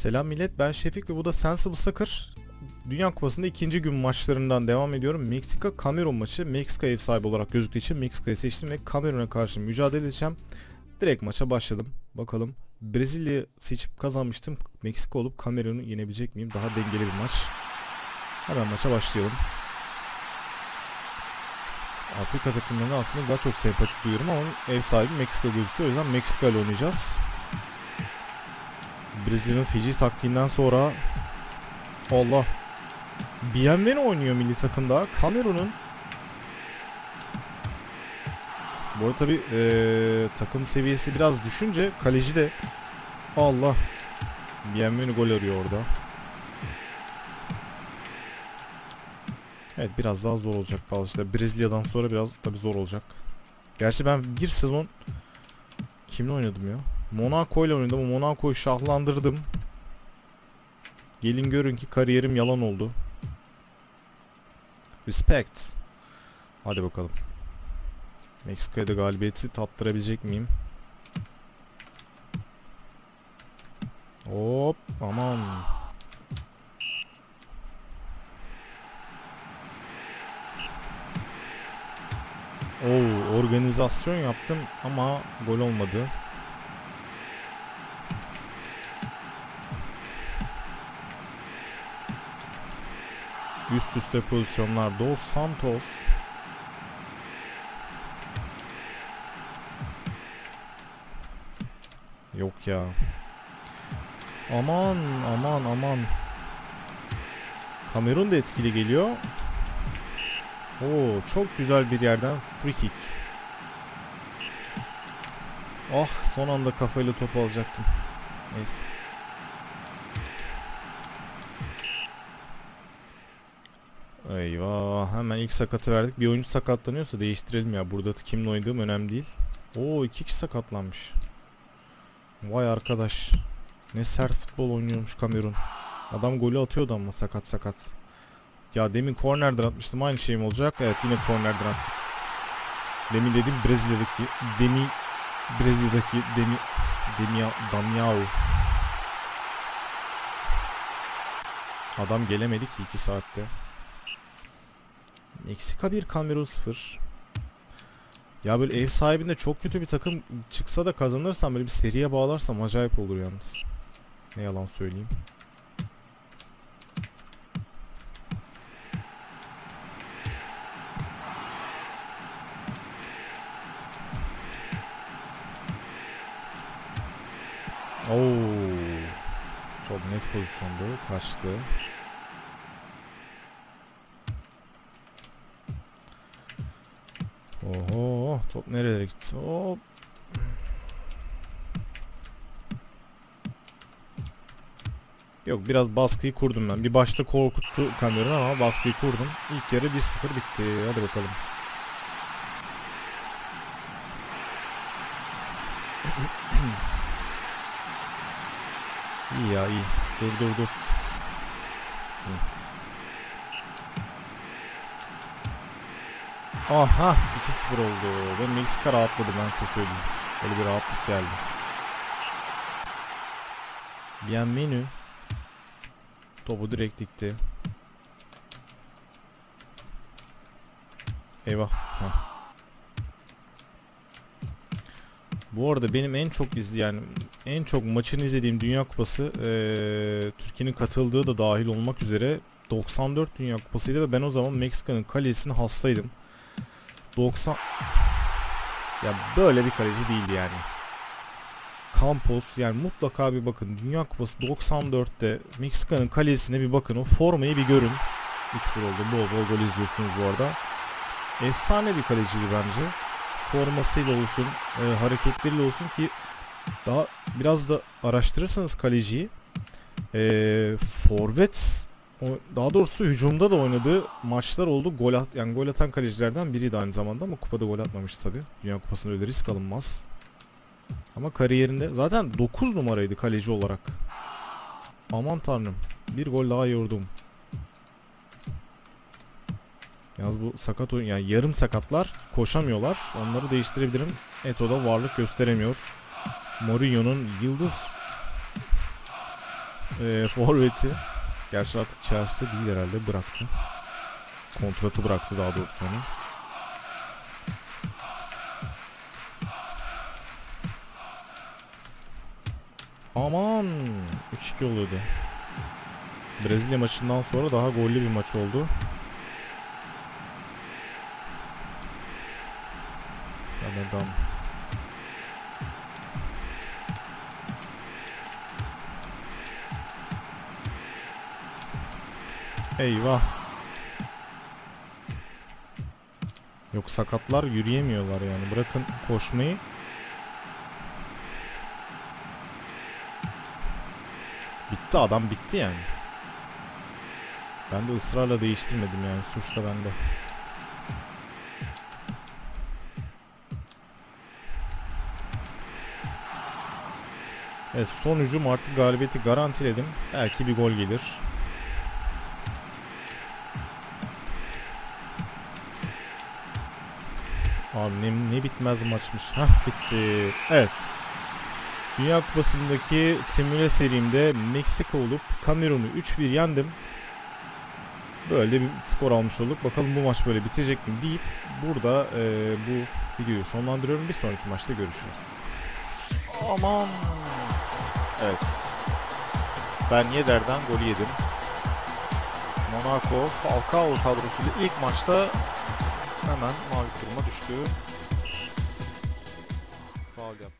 Selam millet ben Şefik ve bu da Sensible Soccer. Dünya Kupası'nda ikinci gün maçlarından devam ediyorum. Meksika Kamerun maçı. Meksika ev sahibi olarak gözüktüğü için Meksika'yı seçtim ve Kamerun'a karşı mücadele edeceğim. Direkt maça başladım. Bakalım Brezilya'yı seçip kazanmıştım. Meksika olup Kamerun'u yenebilecek miyim? Daha dengeli bir maç. Hemen maça başlayalım. Afrika takımlarına aslında daha çok sempati duyuyorum ama ev sahibi Meksika gözüküyor. O yüzden Meksika ile oynayacağız. Brezilya'nın Fiji taktiğinden sonra Allah Bienvenu oynuyor milli takımda. Kamerun'un Bu arada tabi takım seviyesi biraz düşünce kaleci de Allah Bienvenu gol arıyor orada. Evet biraz daha zor olacak bazı işte Brezilya'dan sonra biraz tabi zor olacak. Gerçi ben bir sezon kimle oynadım ya? Monaco ile oynadım. Monaco'yu şahlandırdım. Gelin görün ki kariyerim yalan oldu. Respect. Hadi bakalım. Meksika'ya da galibiyeti tattırabilecek miyim? Hop aman. Oo organizasyon yaptım ama gol olmadı. Üst üste pozisyonlar Dos Santos. Yok ya. Aman aman aman. Kamerun da etkili geliyor. Oo çok güzel bir yerden free kick. Ah son anda kafayla top alacaktım. Neyse. Eyvah hemen ilk sakatı verdik. Bir oyuncu sakatlanıyorsa değiştirelim ya. Burada kimle oynadığım önemli değil. Oo iki kişi sakatlanmış. Vay arkadaş. Ne sert futbol oynuyormuş Kamerun. Adam golü atıyordu ama sakat sakat. Ya demin kornerden atmıştım. Aynı şey mi olacak? Evet yine kornerden attık. Demin dedim Brezilya'daki Demi Brezilya'daki Demi Demi Damiao. Adam gelemedi ki 2 saatte. Meksika 1 Kamerun 0. Ya böyle ev sahibinde çok kötü bir takım çıksa da kazanırsam böyle bir seriye bağlarsam acayip olur yalnız. Ne yalan söyleyeyim. Oo. Çok net pozisyondu. Kaçtı. Oho top nerelere gitti? Hop. Yok biraz baskıyı kurdum ben. Bir başta korkuttu Cameron ama baskıyı kurdum. İlk yarı 1-0 bitti. Hadi bakalım. iyi ya iyi. Dur dur dur. Hı. Aha 2-0 oldu. Ve Meksika rahatladı ben size söyleyeyim. Böyle bir rahatlık geldi. Bienvenue. Topu direkt dikti. Eyvah. Heh. Bu arada benim en çok izleyen, en çok maçını izlediğim Dünya Kupası ee, Türkiye'nin katıldığı da dahil olmak üzere 94 Dünya Kupası'ydı ve ben o zaman Meksika'nın kalesine hastaydım. 90 ya böyle bir kaleci değildi yani. Campos yani mutlaka bir bakın Dünya Kupası 94'te Meksika'nın kalesine bir bakın o formayı bir görün. 3-1 oldu bol bol gol izliyorsunuz bu arada. Efsane bir kaleciydi bence. Formasıyla olsun, e, hareketleriyle olsun ki daha biraz da araştırırsanız kaleciyi e, forvet daha doğrusu hücumda da oynadığı maçlar oldu. Gol at yani gol atan kalecilerden biriydi aynı zamanda ama kupada gol atmamıştı tabii. Dünya Kupası'nda öyle risk alınmaz. Ama kariyerinde zaten 9 numaraydı kaleci olarak. Aman tanrım. Bir gol daha yordum. Yalnız bu sakat oyun yani yarım sakatlar koşamıyorlar. Onları değiştirebilirim. Eto'da varlık gösteremiyor. Mourinho'nun yıldız e, forveti. Gerçi artık Chelsea'de değil herhalde bıraktı. Kontratı bıraktı daha doğrusu onu. Aman 3-2 oluyordu. Brezilya maçından sonra daha gollü bir maç oldu. Adam. Eyvah. Yok sakatlar yürüyemiyorlar yani. Bırakın koşmayı. Bitti adam bitti yani. Ben de ısrarla değiştirmedim yani. Suç da bende. Evet son hücum artık galibiyeti garantiledim. Belki bir gol gelir. Abi ne, ne bitmez maçmış. Hah bitti. Evet. Dünya Kupası'ndaki simüle serimde Meksika olup Kamerun'u 3-1 yendim. Böyle bir skor almış olduk. Bakalım bu maç böyle bitecek mi deyip burada e, bu videoyu sonlandırıyorum. Bir sonraki maçta görüşürüz. Aman. Evet. Ben Yeder'den golü yedim. Monaco Falcao kadrosuyla ilk maçta Hemen mavi kuruma düştü. Faul yaptı.